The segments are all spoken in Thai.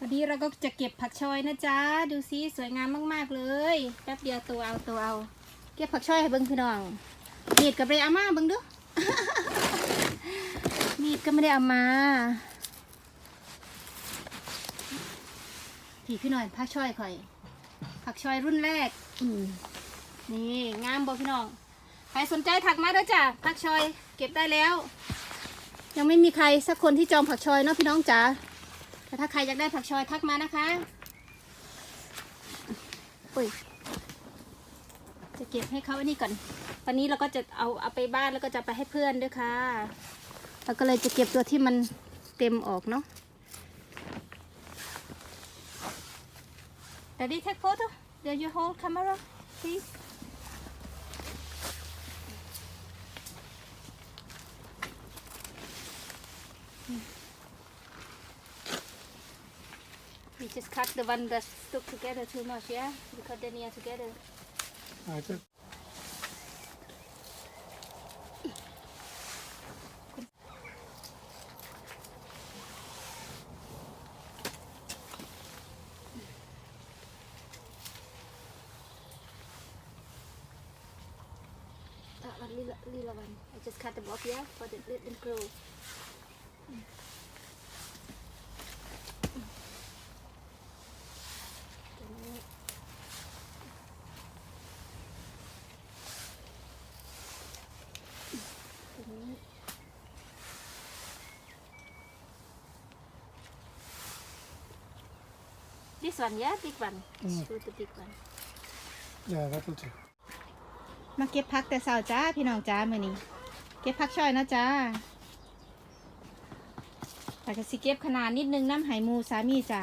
วันนี้เราก็จะเก็บผักชอยนะจ๊ะ ดูซิสวยงามมากๆเลย แป๊บเดียวตัวเอาตัวเอา เก็บผักชอยให้เบิ้งพี่น้อง มีดกับเรเอามาเบิ้งดูมีดก็ไม่ได้เอามาพี่พี่หน่อยผักชอยข่อย ผักชอยรุ่นแรก อืมนี่งามบ่พี่น้อง ใครสนใจถักมาเด้อจ้ะผักชอย เก็บได้แล้ว ยังไม่มีใครสักคนที่จองผักชอยเนาะพี่น้องจ๋าแต่ ถ้าใครอยากได้ผักชอยทักมานะคะอุ้ยจะเก็บให้เขาอันนี้ก่อน วันนี้เราก็จะเอาเอาไปบ้านแล้วก็จะไปให้เพื่อนด้วยค่ะแล้วก็เลยจะเก็บตัวที่มันเต็มออกเนาะ Daddy take photo. There you hold camera, please. We just cut the one that stuck together too much, yeah? Because they're near together. I did. That one, lila, lila one. I just cut them off, yeah? For the let them grow. This one, yeah, big one. Mm. Shoot the big one. Yeah, that'll do. มาเก็บพักแต่เช้าจ้าพี่น้องจ้ามื้อนี้ เก็บพักช่อยนะจ้าแต่ก็สิเก็บขนาดนิดนึงน้ำไหหมูสามีจ้า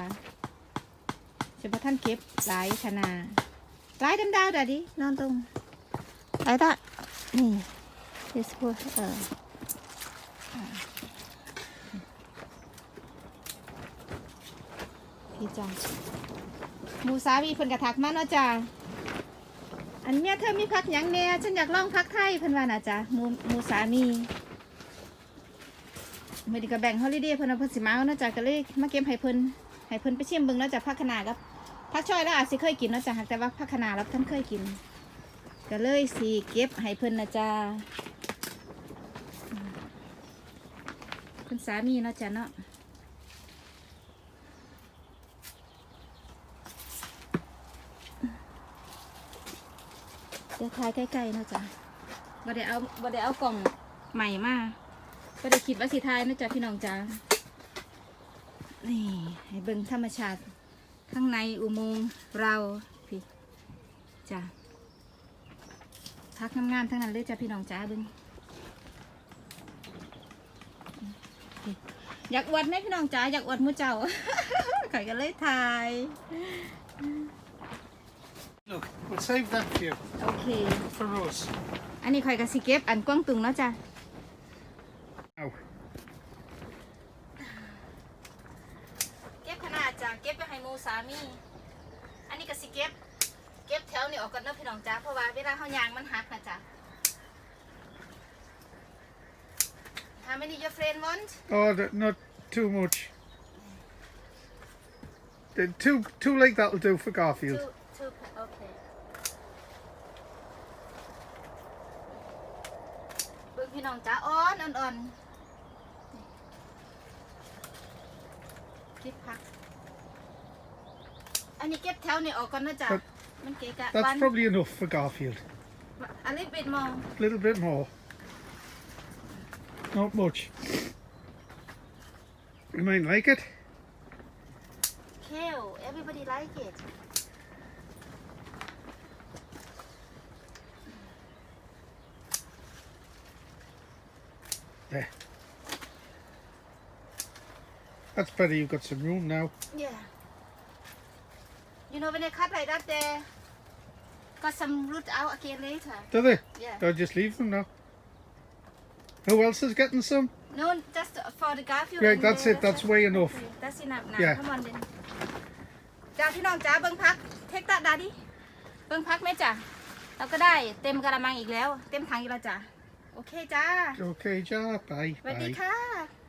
เฉพาะท่านเก็บหลายขนาดหลายดำดาวดาดินอนตรงหลายตานี่ this one เอออ่ พี่จ้ามูสามีเพิ่นกระทักมาเนาะจ้าอันเนี้ยเธอมีพักหยังแน่ฉันอยากลองพักไทยเพิ่นว่าน่ะจ้ะมูมูสามีมื้อนี้ก็แบ่งฮอลิเดย์เพิ่นเอาเพิ่นสิมาเอาเนาะจ้ะก็เลยมาเก็บให้เพิ่นให้เพิ่นไปชิมเบิ่งเนาะจ้ะพักขนากับพักช่อยแล้วอาจสิเคยกินเนาะจ้ะหากแต่ว่าพักขนาแล้วท่านเคยกิน ก็เลยสิเก็บให้เพิ่นนะจ้ะเพิ่นสามีเนาะจ้ะเนาะ เดี๋ยวทายใกล้ๆนะจ๊ะบ่ได้เอาบ่ได้เอากล่องใหม่มาบ่ได้คิดว่าสิทายนะจ๊ะพี่น้องจ้านี่ให้เบิ่งธรรมชาติข้างในอุโมงค์เราพี่จ้ะพักงามๆทั้งนั้นเลยจ้ะพี่น้องจ้าเบิ่งอยากอวดไหมพี่น้องจ้าอยากอวดมูเจ้าข่อยก็เลยถ่าย Look, we'll save that for you, โอเค for us. อันนี้ข่อยก็สิเก็บอันกว้างตุงเนาะจ้ะ Now, เก็บขนาดจ้ะเก็บไปให้หมูสามี อันนี้ก็สิเก็บ เก็บแถวนี่ออกกันเนาะพี่น้องจ้าเพราะว่าเวลาเขายางมันหักนะจ้ะ How many your friend want oh, th- not too much. The two, two like that'll do for Garfield. two two okay เบิ่งพี่น้องจ้าอ่อนอ่อนอ่อนเก็บผัก อันนี้เก็บแถวนี่ออกก่อนนะจ๊ะ But มันเกะกะ That's วัน probably enough for Garfield. a little bit more A little bit more. Not much. You might like it. kale everybody like it There. That's better. You've got some room now. yeah you know when they cut like that they got some root out again later Do they? yeah I'll just leave them now. Who else is getting some? no just for the Garfield Right, and that's the- it. That's way enough. Okay, that's enough now Yeah. come on then จ้าพี่น้องจ้าเบิ้งพักเทคตาดาดิเบิ้งพักไหมจ้ะเราก็ได้เต็มกระมังอีกแล้ว เต็มถังอีกแล้วจ้ะ โอเคจ้า Okay, Jar. Bye. สวัสดี Bye. ค่ะ